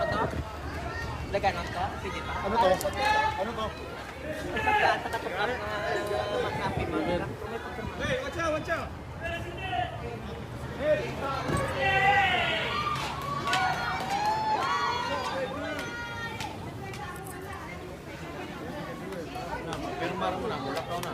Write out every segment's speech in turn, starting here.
Mo to? Laganon to? Pwede pa? Ano to? Ano to? Kapwa, takatukap na makapi mo. Hey, watch out, watch out! Pirmar mo na, bulak ka na.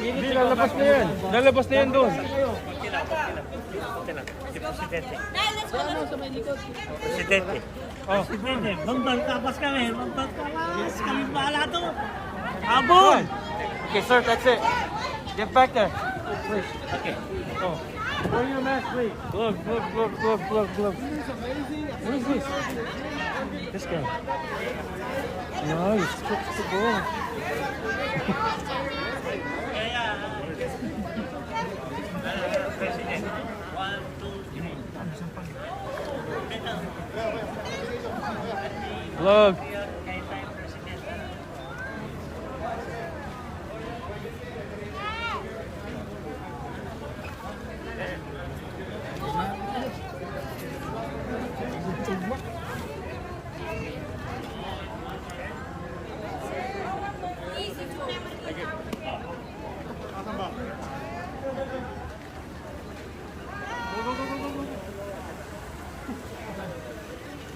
Hindi, lalabas na yan. Lalabas na yan doon. Presidente. Oh. Presidente, magbangkapas kami, magbangkapas kami bahala to. Habol! Okay, sir, that's it. Get back there. Okay. Oh. Wear your mask, please. Glove, glove, glove, glove, glove, glove. What is this? This guy. Nice. Kicks the ball. Kaya, uh, President, one, two, three. Ito, Glove. kaya tayo President.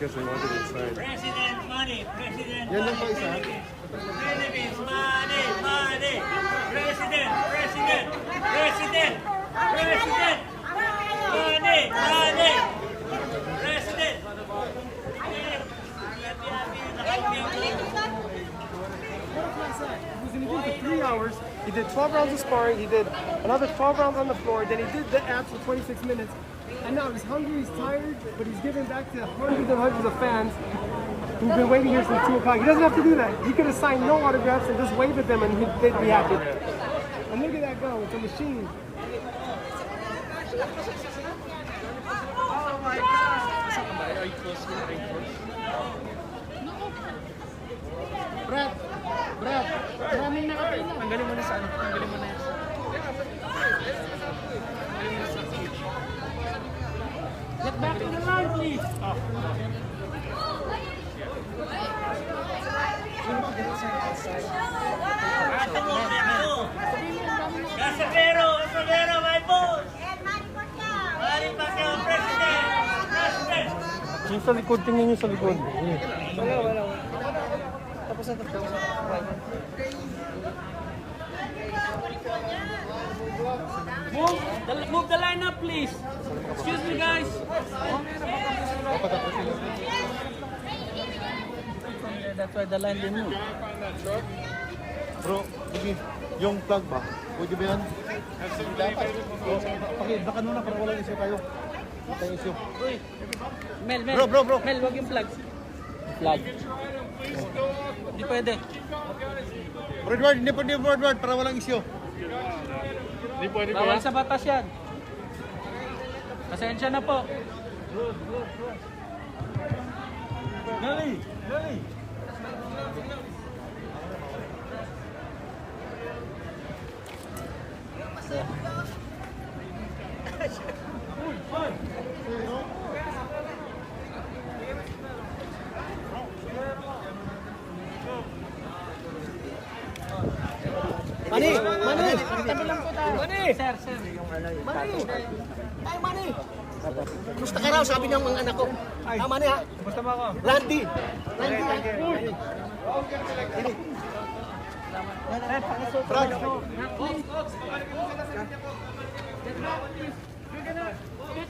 Guess I wanted inside. President money, President Yan lang po isa. Philippines money, money. President, President, President, President. Money, money. President. He was in the gym for three hours. He did 12 rounds of sparring. He did another 12 rounds on the floor. Then he did the abs for 26 minutes. And now he's hungry, he's tired, but he's giving back to hundreds and hundreds of fans who've been waiting here since 2 o'clock. He doesn't have to do that. He could have signed no autographs and just wave at them and he'd, they'd be happy. And look at that go. It's a machine. Brad! Brad! Maraming nakapila. Tanggalin mo na sa ano. Tanggalin mo na yan. Gasabero, Gasabero, my boss! Mari Pacquiao, President! President! Yung sa likod, tingnan nyo sa likod. Wala, wala, wala. Tapos na tapos. Move the, move the line up, please. Excuse me, guys. That's why the line didn't move. Bro, sige. Yung plug ba? Pwede ba yan? Dapat. Okay, baka muna para walang issue tayo. Wala tayong issue. Uy, Mel, Mel. Bro, bro, bro. Mel, wag yung plug. Plug. Hindi pwede. Bro Edward, hindi pwede Bro Edward para walang issue. Bawal sa batas yan. Pasensya na po. Dali! Dali! Mani! Mani! Tabi lang po tayo. Mani! Sir, sir. Mani! Tayo, Mani! Gusto ka raw, sabi ng mga anak ko. Ah, Mani ha? Basta ba ako? Randy! Randy! Get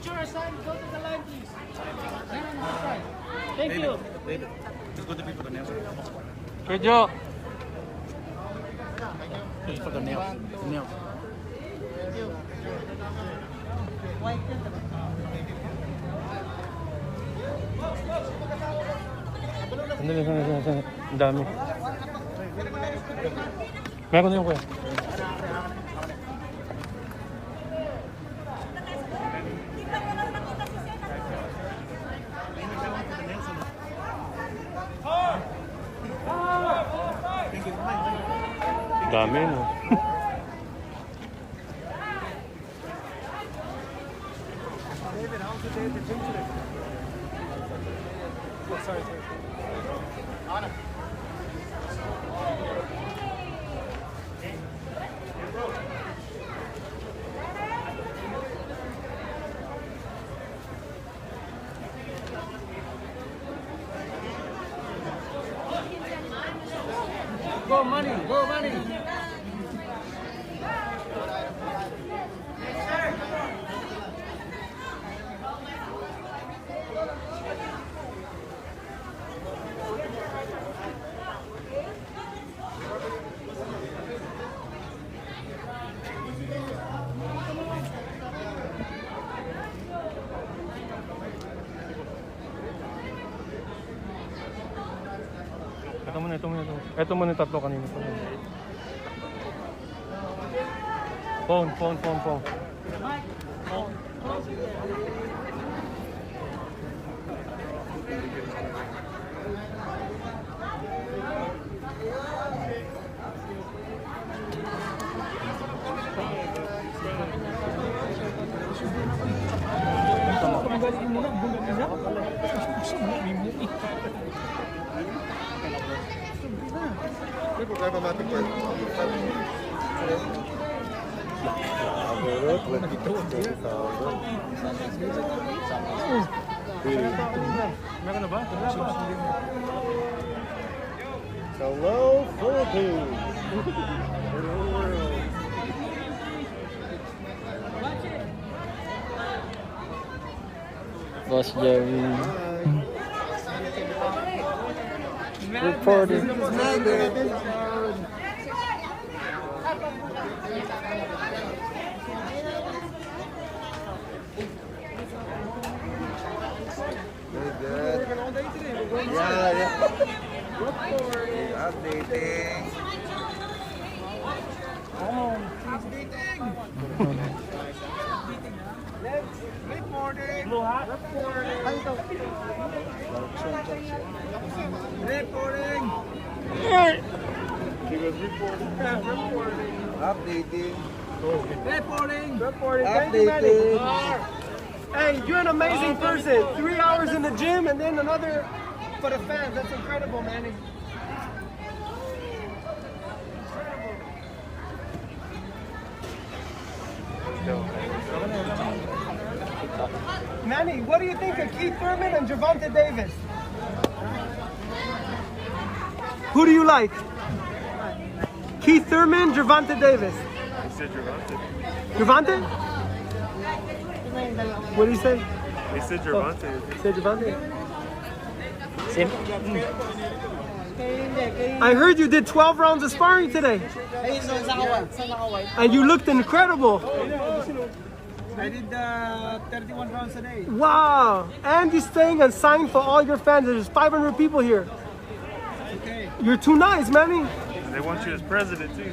your sign, go to the line please. Thank you. David, just go to people the nails. Good job. Just for the nails. The nails. Thank you. White. Folks, folks, Sandali, sandali, sandali, sandali. Ang dami. Meron na yung kuya. Dami, no? Go money, go money. Ito muna, ito muna, ito. Ito muna yung tatlo kanina. Ito muna. Phone, phone, phone, phone. May problema matik part. Meron na ba? Wala pa. Hello, Philippines! Boss Jerry. Reporting. Yeah, yeah. Updating. Updating. Reporting. Reporting. Thank you, Manny. Hey, you're an amazing person. Three hours in the gym and then another for the fans. That's incredible, Manny. Manny, what do you think of Keith Thurman and Javante Davis? Who do you like? Keith Thurman, Javante Davis. I said Gervonta. Javante? What do you say? They said Gervonta. Say Javante. Kayo hindi, kayo I heard you did 12 rounds of sparring today, Kayo sa sa kawan, sa kawan. and you looked incredible. I did uh, 31 rounds a day. Wow! And you're staying and signed for all your fans. There's 500 people here. Okay. You're too nice, Manny. They want you as president too.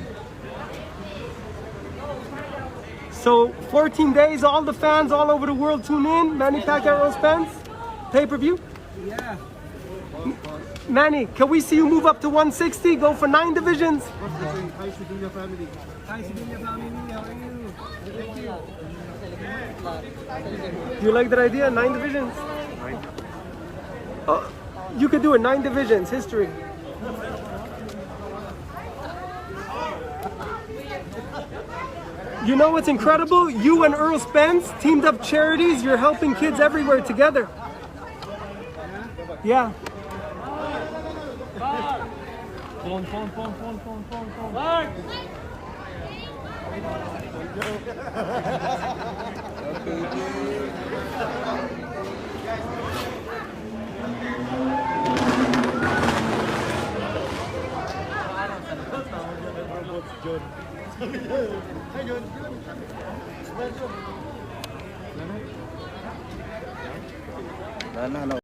So 14 days, all the fans all over the world tune in. Manny Pacquiao Spence, pay-per-view. Yeah. Manny, can we see you move up to 160? Go for nine divisions. You? Thank you. Like that idea? Nine divisions. Oh, you could do it. Nine divisions. History. You know what's incredible? You and Earl Spence teamed up charities. You're helping kids everywhere together. Yeah. Phone, phone, phone, phone, phone, phone, phone. Wala na, ano?